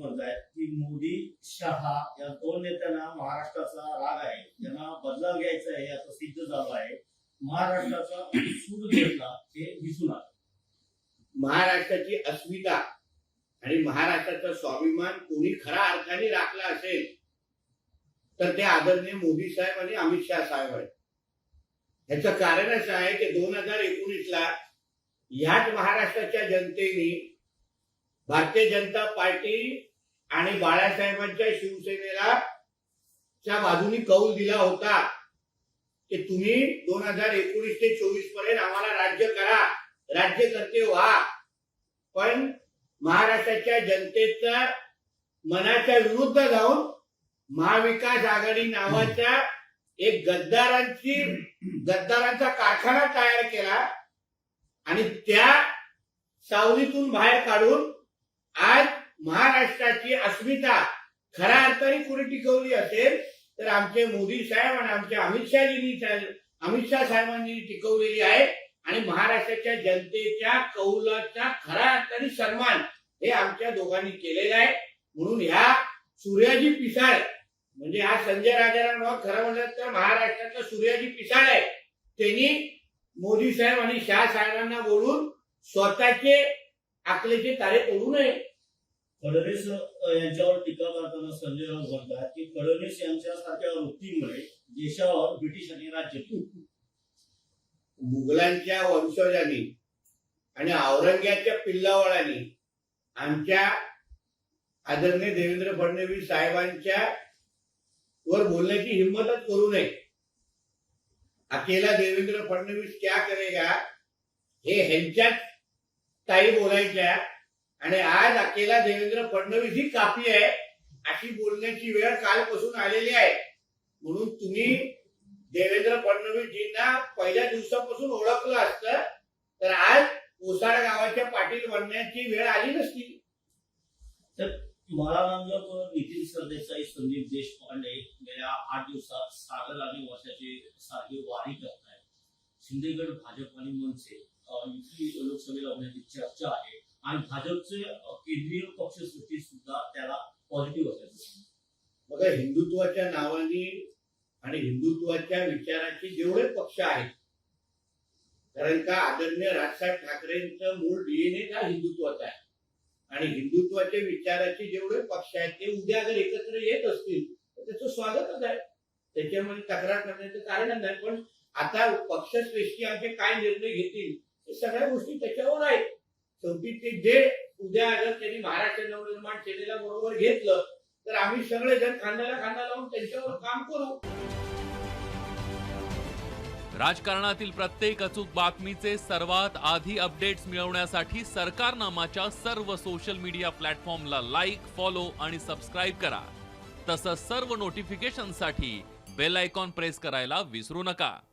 राऊत आहे की मोदी शहा या दोन नेत्यांना महाराष्ट्राचा राग आहे. त्यांना बदला घ्यायचा आहे असं सिद्ध झालं आहे. महाराष्ट्राचा सूर घेतला हे दिसून आलं. महाराष्ट्राची अस्मिता आणि महाराष्ट्राचा स्वाभिमान कोणी खऱ्या अर्थाने राखला असेल तर ते आदरणीय मोदी साहेब आणि अमित शहा साहेब आहेत. ह्याचं कारण असं आहे की दोन हजार एकोणीसला ह्याच महाराष्ट्राच्या जनतेने भारतीय जनता पार्टी आणि बाळासाहेबांच्या शिवसेनेला च्या बाजूनी कौल दिला होता की तुम्ही दोन हजार एकोणीस ते चोवीसपर्यंत आम्हाला राज्य करा. राज्यकर्ते व्हा. पण महाराष्ट्राच्या जनतेचा मनाच्या विरुद्ध जाऊन महाविकास आघाडी नावाच्या एक गद्दारांची गद्दारांचा कारखाना तयार केला आणि त्या सावलीतून बाहेर काढून आज महाराष्ट्राची अस्मिता खऱ्या अर्थाने कुणी टिकवली असेल तर आमचे मोदी साहेब आणि आमचे अमित शहाजींनी अमित शहा साहेबांनी टिकवलेली आहे. आणि महाराष्ट्राच्या जनतेच्या कौलाचा खऱ्या अर्थाने सन्मान हे आमच्या दोघांनी केलेला आहे. म्हणून ह्या सूर्याजी पिसाळ म्हणजे हा संजय राजाराम खरं म्हणलं तर महाराष्ट्राचा सूर्याजी पिसाळ आहे. त्यांनी मोदी साहेब आणि शाह साहेबांना बोलून स्वतःचे आकलेचे तारे तोडू नये. फडणवीस यांच्यावर टीका करताना संजय राऊत म्हणतात की फडणवीस यांच्यासारख्या वृत्तीमुळे देशावर ब्रिटिशांनी राज्य केलं मुघलांच्या वंशजांनी आणि औरंग्याच्या पिल्लावळांनी आमच्या आदरणीय देवेंद्र फडणवीस साहेबांच्या वर बोलण्याची हिंमतच करू नये. अकेला देवेंद्र फडणवीस क्या करेगा? हे ह्यांच्याच ताई बोलायच्या आणि आज अकेला देवेंद्र फडणवीस ही काफी आहे अशी बोलण्याची वेळ कालपासून आलेली आहे. म्हणून तुम्ही देवेंद्र फडणवीसजींना पहिल्या दिवसापासून ओळखलं असतं तर आज ओसाड गावाच्या पाटील बनण्याची वेळ आली नसती. तर महाराजांवर नितीन सरदेसाई संदीप देशपांडे गेल्या आठ दिवसात सागर आणि वर्षाची सारखी वारी करतायत. शिंदेगड भाजप आणि मनसे युती लोकसभेला होण्याची चर्चा आहे. आणि भाजपचे केंद्रीय पक्षसृष्टी सुद्धा त्याला पॉझिटिव्ह असल्याचं बघा हिंदुत्वाच्या नावाने आणि हिंदुत्वाच्या विचाराचे जेवढे पक्ष आहेत कारण का आदरणीय राजसाहेब ठाकरेंचं मूळ डीएनए हा हिंदुत्वाचा आहे. आणि हिंदुत्वाच्या विचाराचे जेवढे पक्ष आहेत ते उद्या जर एकत्र येत असतील तर त्याचं स्वागतच आहे. त्याच्यामध्ये तक्रार करण्याचं कारणच नाही पण आता पक्षश्रेष्ठी आमचे काय निर्णय घेतील सगळ्या गोष्टी त्याच्यावर आहेत. शेवटी ते जे उद्या जर त्यांनी महाराष्ट्र नवनिर्माण सेनेला बरोबर घेतलं तर आम्ही सगळे जण खांद्याला खांदा लावून त्यांच्यावर काम करू. राजकारणातील प्रत्येक अचूक बातमीचे सर्वात आधी अपडेट्स मिळवण्यासाठी सरकारनामाच्या सर्व सोशल मीडिया प्लॅटफॉर्मला लाईक फॉलो आणि सबस्क्राईब करा. तसंच सर्व नोटिफिकेशनसाठी बेल आयकॉन प्रेस करायला विसरू नका.